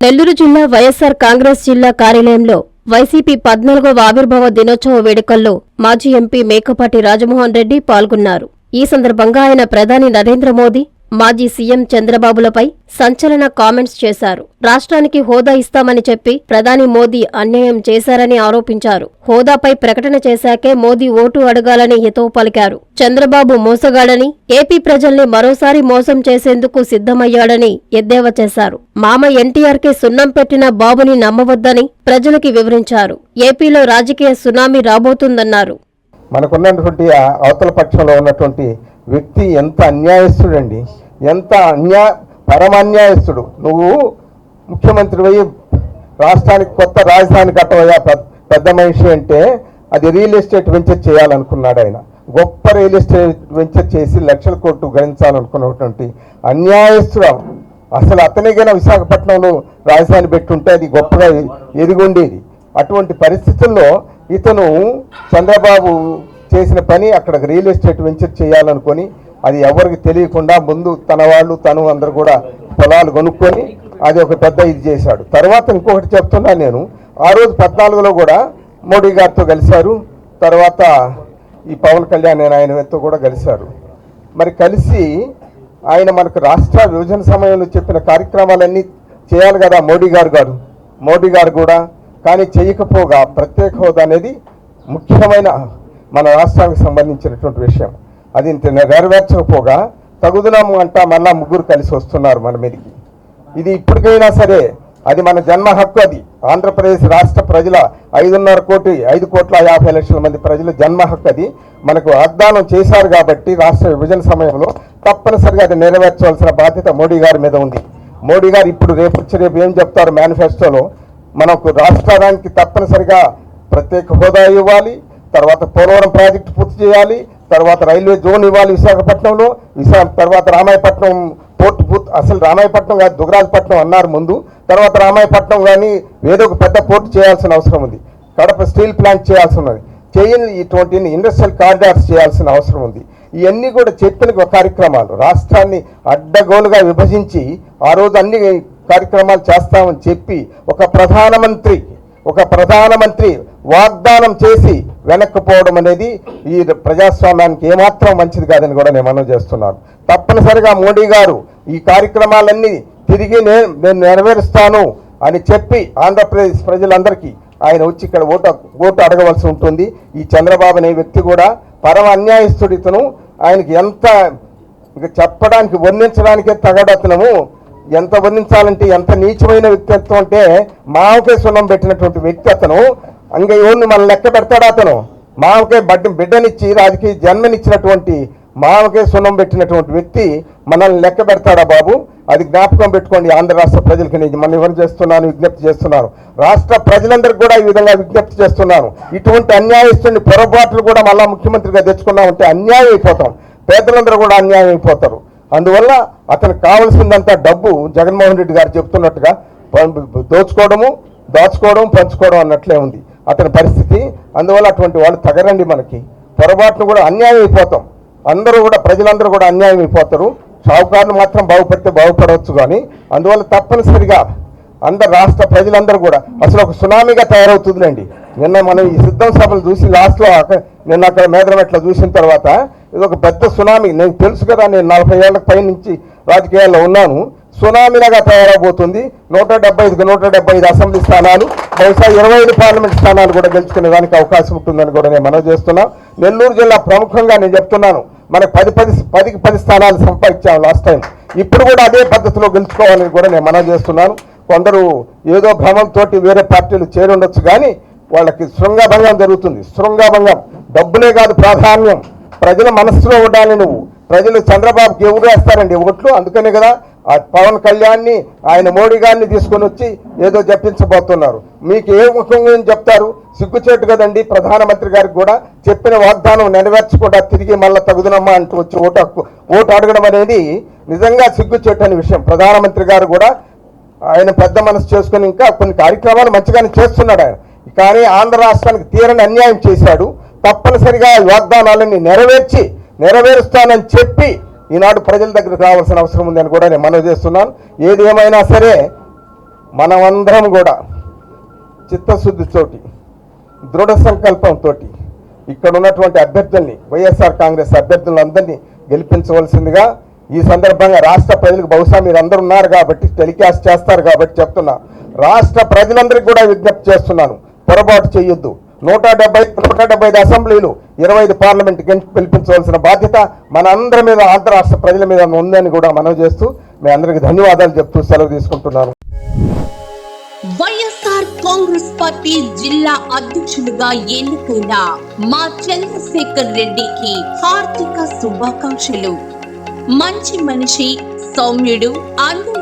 నెల్లూరు జిల్లా వైఎస్సార్ కాంగ్రెస్ జిల్లా కార్యాలయంలో వైసీపీ పద్నాలుగవ ఆవిర్భావ దినోత్సవ వేడుకల్లో మాజీ ఎంపీ మేకపాటి రాజమోహన్ రెడ్డి పాల్గొన్నారు. ఈ సందర్భంగా ఆయన ప్రధాని నరేంద్ర మోదీ మాజీ సీఎం చంద్రబాబులపై సంచలన కామెంట్స్ చేశారు. రాష్ట్రానికి హోదా ఇస్తామని చెప్పి ప్రధాని మోదీ అన్యాయం చేశారని ఆరోపించారు. హోదాపై ప్రకటన చేశాకే మోదీ ఓటు అడగాలని హితవు పలికారు చంద్రబాబు మోసగాడని ఏపీ ప్రజల్ని మరోసారి మోసం చేసేందుకు సిద్ధమయ్యాడని ఎద్దేవా చేశారు. మామ ఎన్టీఆర్కే సున్నం పెట్టిన బాబుని నమ్మవద్దని ప్రజలకి వివరించారు. ఏపీలో రాజకీయ సునామీ రాబోతుందన్నారు. మనకున్నటువంటి అవతల పక్షంలో ఉన్నటువంటి వ్యక్తి ఎంత అన్యాయస్తుడండి? ఎంత అన్యా పరమన్యాయస్తుడు? నువ్వు ముఖ్యమంత్రి పోయి రాష్ట్రానికి కొత్త రాజధాని కట్టవయ్యా పెద్ద పెద్ద మనిషి అంటే అది రియల్ ఎస్టేట్ వెంచర్ చేయాలనుకున్నాడు ఆయన. గొప్ప రియల్ ఎస్టేట్ వెంచర్ చేసి లక్షల కోట్లు గణించాలనుకున్నటువంటి అన్యాయస్తుడు అసలు అతనే విశాఖపట్నంలో రాజధాని పెట్టుంటే అది గొప్పగా ఎదిగుండేది. అటువంటి పరిస్థితుల్లో ఇతను చంద్రబాబు చేసిన పని అక్కడ రియల్ ఎస్టేట్ వెంచర్ చేయాలనుకొని అది ఎవరికి తెలియకుండా ముందు తన వాళ్ళు తను అందరు కూడా పొలాలు కొనుక్కొని అది ఒక పెద్ద ఇది చేశాడు. తర్వాత ఇంకొకటి చెప్తున్నా నేను. ఆ రోజు పద్నాలుగులో కూడా మోడీ గారితో కలిశారు. తర్వాత ఈ పవన్ కళ్యాణ్ ఆయన ఆయనతో కూడా కలిశారు. మరి కలిసి ఆయన మనకు రాష్ట్ర విభజన సమయంలో చెప్పిన కార్యక్రమాలన్నీ చేయాలి కదా మోడీ గారు గారు. మోడీ గారు కూడా. కానీ చేయకపోగా ప్రత్యేక హోదా అనేది ముఖ్యమైన మన రాష్ట్రానికి సంబంధించినటువంటి విషయం. అది నెరవేర్చకపోగా తగుదనం అంటా మళ్ళా ముగ్గురు కలిసి వస్తున్నారు మన మీదకి. ఇది ఇప్పటికైనా సరే అది మన జన్మ హక్కు అది. ఆంధ్రప్రదేశ్ రాష్ట్ర ప్రజల ఐదున్నర కోటి ఐదు కోట్ల యాభై లక్షల మంది ప్రజల జన్మ హక్కు అది. మనకు వాగ్దానం చేశారు కాబట్టి రాష్ట్ర విభజన సమయంలో తప్పనిసరిగా అది నెరవేర్చవలసిన బాధ్యత మోడీ గారి మీద ఉంది. మోడీ గారు ఇప్పుడు రేపు రేపు ఏం చెప్తారు మేనిఫెస్టోలో మనకు రాష్ట్రానికి తప్పనిసరిగా ప్రత్యేక హోదా ఇవ్వాలి. తర్వాత పోలవరం ప్రాజెక్టు పూర్తి చేయాలి తర్వాత రైల్వే జోన్ ఇవ్వాలి విశాఖపట్నంలో విశాఖ తర్వాత రామాయపట్నం పోర్ట్ పూర్తి అసలు రామాయపట్నం కాదు దుగరాజపట్నం అన్నారు ముందు. తర్వాత రామాయపట్నం కానీ ఏదో ఒక పెద్ద పోర్ట్ చేయాల్సిన అవసరం ఉంది. కడప స్టీల్ ప్లాంట్ చేయాల్సి ఉన్నది. చేయని ఇటువంటి ఇండస్ట్రియల్ కారిడార్స్ చేయాల్సిన అవసరం ఉంది. ఇవన్నీ కూడా చెప్పిన కార్యక్రమాలు. రాష్ట్రాన్ని అడ్డగోలుగా విభజించి ఆ రోజు అన్ని కార్యక్రమాలు చేస్తామని చెప్పి ఒక ప్రధానమంత్రి ఒక ప్రధానమంత్రి వాగ్దానం చేసి వెనక్కిపోవడం అనేది ఈ ప్రజాస్వామ్యానికి ఏమాత్రం మంచిది కాదని కూడా నేను మనం చేస్తున్నాను. తప్పనిసరిగా మోడీ గారు ఈ కార్యక్రమాలన్నీ తిరిగి నేను నెరవేరుస్తాను అని చెప్పి ఆంధ్రప్రదేశ్ ప్రజలందరికీ ఆయన వచ్చి ఇక్కడ ఓటు ఓటు అడగవలసి ఉంటుంది. ఈ చంద్రబాబు అనే వ్యక్తి కూడా పరమ అన్యాయస్తుడితను ఆయనకి ఎంత ఇక చెప్పడానికి వర్ణించడానికే తగడతనము ఎంత వర్ణించాలంటే ఎంత నీచమైన వ్యక్తిత్వం అంటే మావకే సున్నం పెట్టినటువంటి వ్యక్తి అతను. అంగ ఎవరిని మనం లెక్క పెడతాడు అతను. మామకే బడ్డ బిడ్డనిచ్చి రాజకీయ జన్మనిచ్చినటువంటి మామకే సున్నం పెట్టినటువంటి వ్యక్తి మనల్ని లెక్క పెడతాడా బాబు? అది జ్ఞాపకం పెట్టుకోండి ఆంధ్ర రాష్ట్ర ప్రజలకి నేను మనం ఎవరు చేస్తున్నాను విజ్ఞప్తి చేస్తున్నాను. రాష్ట్ర ప్రజలందరికీ కూడా ఈ విధంగా విజ్ఞప్తి చేస్తున్నాను. ఇటువంటి అన్యాయస్తుని పొరపాట్లు కూడా మళ్ళా ముఖ్యమంత్రిగా తెచ్చుకున్నామంటే అన్యాయం అయిపోతాం. పేదలందరూ కూడా అన్యాయం అయిపోతారు. అందువల్ల అతనికి కావలసిందంతా డబ్బు జగన్మోహన్ రెడ్డి గారు చెప్తున్నట్టుగా దోచుకోవడము దాచుకోవడం పంచుకోవడం అన్నట్లే ఉంది. అతని పరిస్థితి అందువల్ల అటువంటి వాళ్ళు తగరండి మనకి. పొరపాటును కూడా అన్యాయం అయిపోతాం. అందరూ కూడా ప్రజలందరూ కూడా అన్యాయం అయిపోతారు. షావుకారులు మాత్రం బాగుపడితే బాగుపడవచ్చు కానీ అందువల్ల తప్పనిసరిగా అందరు రాష్ట్ర ప్రజలందరూ కూడా అసలు ఒక సునామీగా తయారవుతుందిలేండి. నిన్న మనం ఈ సిద్ధం సభలు చూసి లాస్ట్లో నిన్న అక్కడ మేదరమెట్ల చూసిన తర్వాత ఇది ఒక పెద్ద సునామీ. నేను తెలుసు కదా నేను నలభై ఏళ్ళ పై నుంచి రాజకీయాల్లో ఉన్నాను. సునామీలాగా తయారవబోతుంది. నూట డెబ్బై ఐదు నూట డెబ్బై ఐదు అసెంబ్లీ స్థానాలు బహుశా ఇరవై ఐదు పార్లమెంట్ స్థానాలు కూడా గెలుచుకునే దానికి అవకాశం ఉంటుందని కూడా నేను మనవి చేస్తున్నా. నెల్లూరు జిల్లా ప్రముఖంగా నేను చెప్తున్నాను మనకు పది పది పదికి పది స్థానాలు సంపాదించాము లాస్ట్ టైం ఇప్పుడు కూడా అదే పద్ధతిలో గెలుచుకోవాలని కూడా నేను మనవి చేస్తున్నాను. కొందరు ఏదో భ్రమంతో వేరే పార్టీలు చేరుండొచ్చు కానీ వాళ్ళకి శృంగభంగం జరుగుతుంది. శృంగభంగం. డబ్బులే కాదు ప్రాధాన్యం. ప్రజల మనస్సులో ఉండాలి నువ్వు. ప్రజలు చంద్రబాబుకి ఎవరు వేస్తారండి? ఓట్లు? అందుకనే కదా ఆ పవన్ కళ్యాణ్ని ఆయన మోడీ గారిని తీసుకొని వచ్చి ఏదో చెప్పించబోతున్నారు. మీకు ఏ ముఖంగా చెప్తారు? సిగ్గుచేటు కదండి ప్రధానమంత్రి గారికి కూడా. చెప్పిన వాగ్దానం నెరవేర్చకుండా తిరిగి మళ్ళీ తగుదనమ్మా అంటూ వచ్చి ఓటు హక్కు ఓటు అడగడం అనేది నిజంగా సిగ్గుచేటు అనే విషయం. ప్రధానమంత్రి గారు కూడా ఆయన పెద్ద మనసు చేసుకుని ఇంకా కొన్ని కార్యక్రమాలు మంచిగానే చేస్తున్నాడు ఆయన. కానీ ఆంధ్ర రాష్ట్రానికి తీరని అన్యాయం చేశాడు. తప్పనిసరిగా వాగ్దానాలన్నీ నెరవేర్చి నెరవేరుస్తానని చెప్పి ఈనాడు ప్రజల దగ్గరకు రావాల్సిన అవసరం ఉందని కూడా నేను మనవి చేస్తున్నాను. ఏది ఏమైనా సరే మనమందరం కూడా చిత్తశుద్ధితోటి దృఢ సంకల్పంతో ఇక్కడ ఉన్నటువంటి అభ్యర్థుల్ని వైఎస్ఆర్ కాంగ్రెస్ అభ్యర్థులందరినీ గెలిపించవలసిందిగా ఈ సందర్భంగా రాష్ట్ర ప్రజలకు బహుశా మీరు ఉన్నారు కాబట్టి టెలికాస్ట్ చేస్తారు కాబట్టి చెప్తున్నా. రాష్ట్ర ప్రజలందరికీ కూడా విజ్ఞప్తి చేస్తున్నాను. పొరపాటు చేయొద్దు. నూట డెబ్బై నూట డెబ్బై ఐదు అసెంబ్లీలు ఇరవై ఐదు పార్లమెంట్ గెలిపించవలసిన బాధ్యత మనందరి మీద ఆంధ్ర రాష్ట్ర ప్రజల మీద ఉందని కూడా మనవి చేస్తూ మీ అందరికి ధన్యవాదాలు చెప్తూ సెలవు తీసుకుంటున్నాను. వైఎస్ఆర్ కాంగ్రెస్ పార్టీ జిల్లా అధ్యక్షులుగా ఎన్నికైన మా చంద్రశేఖర్ రెడ్డికి హార్దిక శుభాకాంక్షలు. మంచి మనిషి సౌమ్యుడు